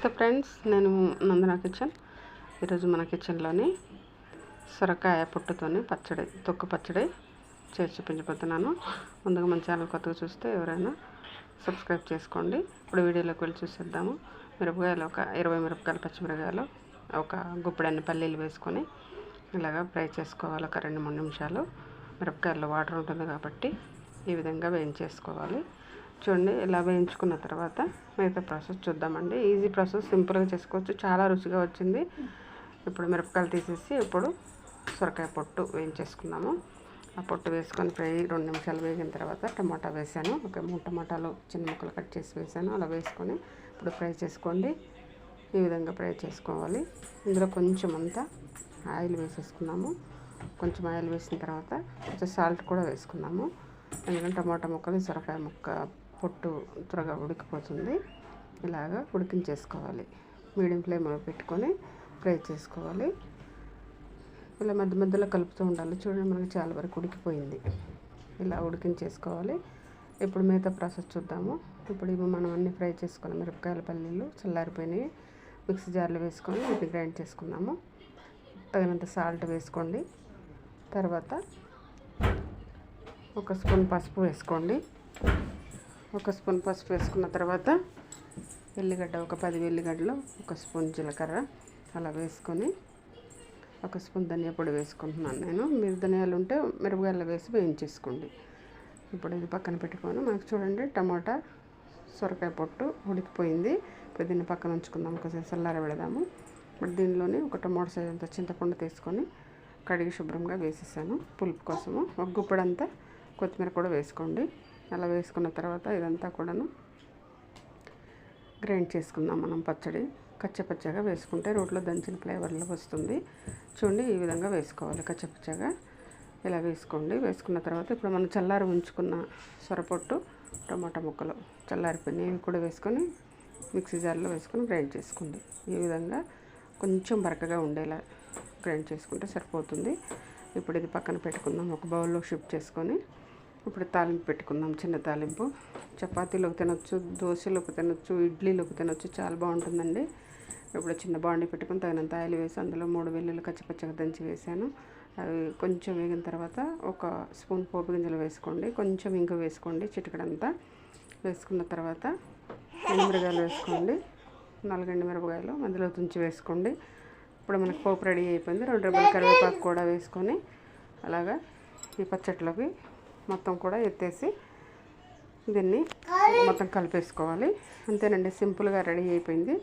నమస్తే ఫ్రెండ్స్ నేను నందన కిచెన్. ఈరోజు మన కిచెన్లోని సొరకాయ పుట్టుతోని పచ్చడి తొక్కు పచ్చడి చేసి చూపించబోతున్నాను. ముందుగా మన ఛానల్ కొత్తగా చూస్తే ఎవరైనా సబ్స్క్రైబ్ చేసుకోండి. ఇప్పుడు వీడియోలోకి వెళ్ళి చూసేద్దాము. మిరపకాయలు ఒక ఇరవై మిరపకాయలు పచ్చిమిరపకాయలు ఒక గుప్పిడన్ని పల్లీలు వేసుకొని ఇలాగా ఫ్రై చేసుకోవాలి. ఒక రెండు మూడు నిమిషాలు. మిరపకాయల్లో వాటర్ ఉంటుంది కాబట్టి ఈ విధంగా వేయించేసుకోవాలి. చూడండి ఇలా వేయించుకున్న తర్వాత మిగతా ప్రాసెస్ చూద్దామండి. ఈజీ ప్రాసెస్ సింపుల్గా చేసుకోవచ్చు. చాలా రుచిగా వచ్చింది. ఇప్పుడు మిరపకాయలు తీసేసి ఇప్పుడు సొరకాయ పొట్టు వేయించేసుకున్నాము ఆ పొట్టు వేసుకొని ఫ్రై రెండు నిమిషాలు వేగిన తర్వాత టమాటా వేసాను. ఒక మూడు టమాటాలు చిన్న ముక్కలు కట్ చేసి వేసాను. అలా వేసుకొని ఇప్పుడు ఫ్రై చేసుకోండి. ఈ విధంగా ఫ్రై చేసుకోవాలి. ఇందులో కొంచెం అంతా ఆయిల్ వేసేసుకున్నాము. కొంచెం ఆయిల్ వేసిన తర్వాత కొంచెం సాల్ట్ కూడా వేసుకున్నాము. ఎందుకంటే టమాటా ముక్కలు సొరకాయ ముక్క పొట్టు త్వరగా ఉడికిపోతుంది. ఇలాగా ఉడికించేసుకోవాలి. మీడియం ఫ్లేమ్లో పెట్టుకొని ఫ్రై చేసుకోవాలి. ఇలా మధ్య మధ్యలో కలుపుతూ ఉండాలి. చూడండి మనకి చాలా వరకు ఉడికిపోయింది. ఇలా ఉడికించేసుకోవాలి. ఇప్పుడు మిగతా ప్రాసెస్ చూద్దాము. ఇప్పుడు ఇవి మనం అన్నీ ఫ్రై చేసుకోవాలి మిరపకాయల పల్లీలు చల్లారిపోయినాయి. మిక్సీ జార్లో వేసుకొని వీటిని గ్రైండ్ చేసుకున్నాము. తగినంత సాల్ట్ వేసుకోండి. తర్వాత ఒక స్పూన్ పసుపు వేసుకోండి. ఒక స్పూన్ పసుపు వేసుకున్న తర్వాత ఎల్లిగడ్డ ఒక పది ఎల్లిగడ్డలు ఒక స్పూన్ జీలకర్ర అలా వేసుకొని ఒక స్పూన్ ధనియా పొడి వేసుకుంటున్నాను నేను. మీరు ధనియాలు ఉంటే మిరపకాయలు వేసి వేయించేసుకోండి. ఇప్పుడు ఇది పక్కన పెట్టుకొని. మనకు చూడండి టమాటా సొరకాయ పొట్టు ఉడికిపోయింది. ఇప్పుడు దీన్ని పక్కన ఉంచుకుందాం ఒకసారి చల్లార పెడదాము. ఇప్పుడు దీనిలోనే ఒక టమాటో సైజ్ అంత చింతపండు తీసుకొని కడిగి శుభ్రంగా వేసేసాను. పులుపు కోసము. ఒక గుప్పడంతా కొత్తిమీర కూడా వేసుకోండి. అలా వేసుకున్న తర్వాత ఇదంతా కూడాను గ్రైండ్ చేసుకుందాం మనం పచ్చడి. కచ్చపచ్చగా వేసుకుంటే రోట్లో దంచిన ఫ్లేవర్లో వస్తుంది. చూడండి ఈ విధంగా వేసుకోవాలి కచ్చపచ్చగా ఇలా వేసుకోండి. వేసుకున్న తర్వాత ఇప్పుడు మనం చల్లారి ఉంచుకున్న సొరపొట్టు టమాటా ముక్కలు చల్లారిపోయినాయి ఇవి కూడా వేసుకొని మిక్సీ జార్లో వేసుకొని గ్రైండ్ చేసుకోండి ఈ విధంగా కొంచెం బరకగా ఉండేలా గ్రైండ్ చేసుకుంటే సరిపోతుంది. ఇప్పుడు ఇది పక్కన పెట్టుకుందాం. ఒక బౌల్లో షిఫ్ట్ చేసుకొని ఇప్పుడు తాలింపు పెట్టుకుందాం చిన్న తాలింపు. చపాతీలోకి తినొచ్చు దోశలోకి తినొచ్చు ఇడ్లీలోకి తినొచ్చు చాలా బాగుంటుందండి. ఇప్పుడు చిన్న బాండి పెట్టుకుని తగినంత ఆయిల్ వేసి అందులో మూడు వెల్లుల్లి కచ్చిపచ్చగా దంచి వేసాను. అవి కొంచెం వేగిన తర్వాత ఒక స్పూన్ పోపు గింజలు వేసుకోండి. కొంచెం ఇంకా వేసుకోండి చిటికడంతా. వేసుకున్న తర్వాత ఎండుమిరగాయలు వేసుకోండి. నాలుగెండు మిరపకాయలు అందులో తుంచి వేసుకోండి. ఇప్పుడు మనకు పోపు రెడీ అయిపోయింది. రెండు రూపాయల కరివేపాకు కూడా వేసుకొని అలాగా ఈ పచ్చట్లోకి మొత్తం కూడా ఎత్తేసి దీన్ని మొత్తం కలిపేసుకోవాలి. అంతేనండి సింపుల్గా రెడీ అయిపోయింది.